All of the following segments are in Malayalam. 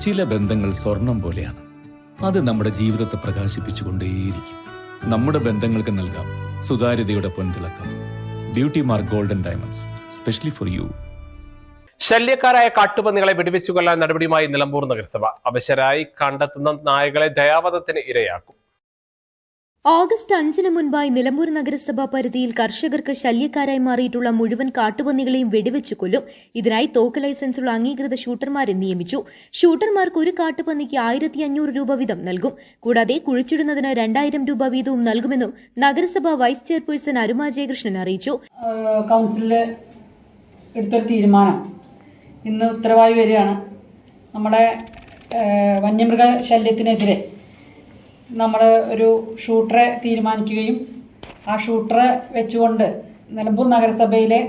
ചില ബന്ധങ്ങൾ സ്വർണം പോലെയാണ്. അത് നമ്മുടെ ജീവിതത്തെ പ്രകാശിപ്പിച്ചുകൊണ്ടേയിരിക്കും. നമ്മുടെ ബന്ധങ്ങൾക്ക് നൽകാം സുതാര്യതയുടെ പൊൻതിളക്കം. Beauty mark golden diamonds specially for you ശല്യക്കാരായ കാട്ടുപന്നികളെ വെടിവെച്ചു കൊല്ലാൻ നടപടിയുമായി നിലമ്പൂർ നഗരസഭ. അവശരായി കണ്ടെത്തുന്ന നായകളെ ദയാവധത്തിന് ഇരയാക്കും. ഓഗസ്റ്റ് അഞ്ചിന് മുൻപായി നിലമ്പൂർ നഗരസഭാ പരിധിയിൽ കർഷകർക്ക് ശല്യക്കാരായി മാറിയിട്ടുള്ള മുഴുവൻ കാട്ടുപന്നികളെയും വെടിവെച്ചു കൊല്ലും. ഇതിനായി തോക്ക് ലൈസൻസുള്ള അംഗീകൃത ഷൂട്ടർമാരെ നിയമിച്ചു. ഷൂട്ടർമാർക്ക് ഒരു കാട്ടുപന്നിക്ക് ആയിരത്തി അഞ്ഞൂറ് രൂപ വീതം നൽകും. കൂടാതെ കുഴിച്ചിടുന്നതിന് രണ്ടായിരം രൂപ വീതവും നൽകുമെന്നും നഗരസഭാ വൈസ് ചെയർപേഴ്സൺ അരുമ ജയകൃഷ്ണൻ അറിയിച്ചു. എടുത്തൊരു തീരുമാനം. ഇന്ന് ഉത്തരവായി വരികയാണ്. നമ്മുടെ വന്യമൃഗ ശല്യത്തിനെതിരെ നമ്മൾ ഒരു ഷൂട്ടറെ തീരുമാനിക്കുകയും ആ ഷൂട്ടറെ വെച്ചുകൊണ്ട് നിലമ്പൂർ നഗരസഭയിലെ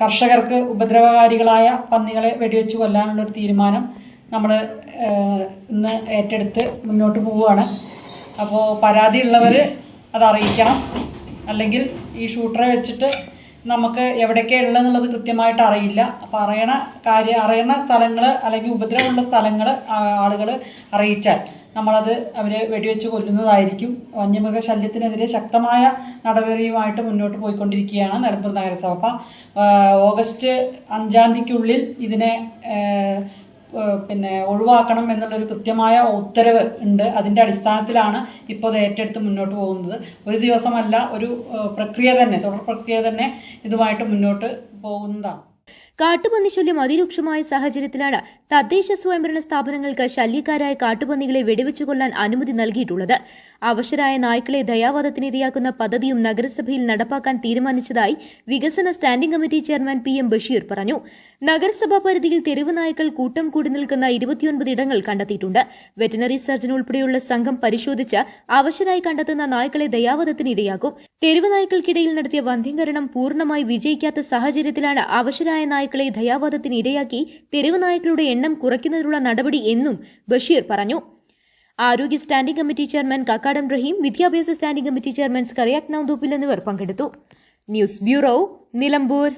കർഷകർക്ക് ഉപദ്രവകാരികളായ പന്നികളെ വെടിവെച്ച് കൊല്ലാനുള്ളൊരു തീരുമാനം നമ്മൾ ഇന്ന് ഏറ്റെടുത്ത് മുന്നോട്ട് പോവുകയാണ്. അപ്പോൾ പരാതിയുള്ളവർ അത് അറിയിക്കണം അല്ലെങ്കിൽ ഈ ഷൂട്ടറെ വെച്ചിട്ട് നമുക്ക് എവിടെയൊക്കെയാണ് ഉള്ളതെന്നുള്ളത് കൃത്യമായിട്ട് അറിയില്ല. അപ്പോൾ അറിയണ കാര്യം അറിയണ സ്ഥലങ്ങൾ അല്ലെങ്കിൽ ഉപദ്രവമുള്ള സ്ഥലങ്ങൾ ആളുകൾ അറിയിച്ചാൽ നമ്മളത് അവരെ വെടിവെച്ച് കൊല്ലുന്നതായിരിക്കും. വന്യമൃഗ ശല്യത്തിനെതിരെ ശക്തമായ നടപടിയുമായിട്ട് മുന്നോട്ട് പോയിക്കൊണ്ടിരിക്കുകയാണ് നിലമ്പൂർ നഗരസഭ. അപ്പം ഓഗസ്റ്റ് അഞ്ചാം തീയതിക്കുള്ളിൽ ഇതിനെ പിന്നെ ഒഴിവാക്കണം എന്നുള്ളൊരു കൃത്യമായ ഉത്തരവ് ഉണ്ട്. അതിന്റെ അടിസ്ഥാനത്തിലാണ് ഇപ്പോൾ അത് ഏറ്റെടുത്ത് മുന്നോട്ട് പോകുന്നത്. ഒരു ദിവസമല്ല ഒരു പ്രക്രിയ തന്നെ തുടർ പ്രക്രിയ തന്നെ ഇതുമായിട്ട് മുന്നോട്ട് പോകുന്നതാണ്. കാട്ടുപന്നി ശല്യം അതിരൂക്ഷമായ സാഹചര്യത്തിലാണ് തദ്ദേശ സ്വയംഭരണ സ്ഥാപനങ്ങൾക്ക് ശല്യക്കാരായ കാട്ടുപന്നികളെ വെടിവെച്ചു കൊല്ലാൻ അനുമതി നൽകിയിട്ടുള്ളത്. അവശരായ നായ്ക്കളെ ദയാവാദത്തിനിരയാക്കുന്ന പദ്ധതിയും നഗരസഭയിൽ നടപ്പാക്കാൻ തീരുമാനിച്ചതായി വികസന standing committee chairman P M Basheer പറഞ്ഞു. നഗരസഭാ പരിധിയിൽ തെരുവ് നായ്ക്കൾ കൂട്ടം കൂടി നിൽക്കുന്ന ഇരുപത്തിയൊൻപത് ഇടങ്ങൾ കണ്ടെത്തിയിട്ടുണ്ട്. വെറ്റനറി സർജൻ ഉൾപ്പെടെയുള്ള സംഘം പരിശോധിച്ച് അവശരായി കണ്ടെത്തുന്ന നായ്ക്കളെ ദയാവാദത്തിനിരയാക്കും തെരുവ് നായ്ക്കൾക്കിടയിൽ നടത്തിയ വന്ധ്യംകരണം പൂർണമായി വിജയിക്കാത്ത സാഹചര്യത്തിലാണ് അവശരായ നായ്ക്കളെ ദയാവാദത്തിനിരയാക്കി തെരുവ് നായ്ക്കളുടെ എണ്ണം കുറയ്ക്കുന്നതിനുള്ള നടപടി എന്നും ബഷീർ പറഞ്ഞു. ആരോഗ്യ standing committee chairman Kakkadam Rahim വിദ്യാഭ്യാസ സ്റ്റാൻഡിംഗ് കമ്മിറ്റി ചെയർമാൻ സ്കറിയാക് നൌദൂപ്പിൽ എന്നിവർ പങ്കെടുത്തു. News bureau Nilambur.